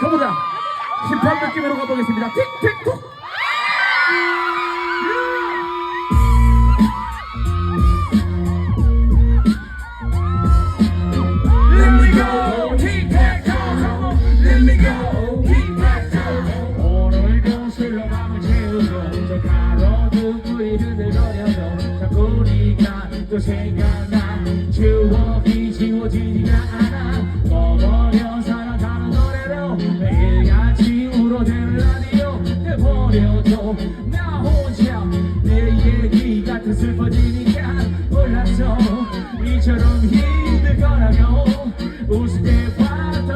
가보자. 힙합 느낌으로 가보겠습니다. 틱틱톡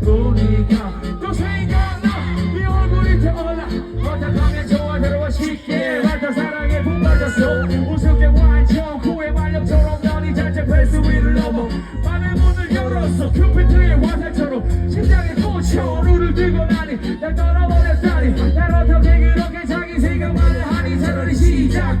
네가 또 생각나. 네 얼굴이 떠올라 어떡하면 좋아 들어와 쉽게 맞다 사랑에 푹 빠졌어. 우습게 완전 후회 말력처럼 너니 자체 패스 위를 넘어 맘의 문을 열었어. 큐피트의 화살처럼 심장에 꽂혀 눈을 들고 나니 날 떠나버렸다니. 날 어떻게 그렇게 자기 생각만을 하니 차라리 시작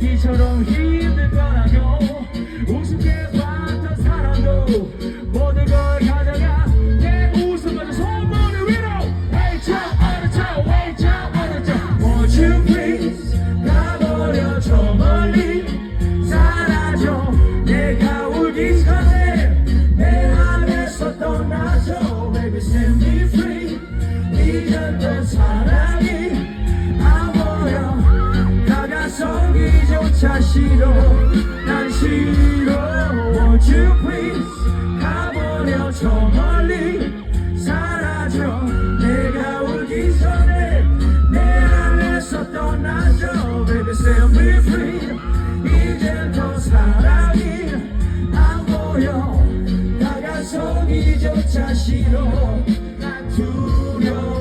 이처럼 차 싫어 난 싫어 Won't you please 가버려 저 멀리 사라져. 내가 울기 전에 내 안에서 떠나줘 Baby set me free. 이젠 더 사랑이 안 보여. 다가서기조차 싫어. 난 두려워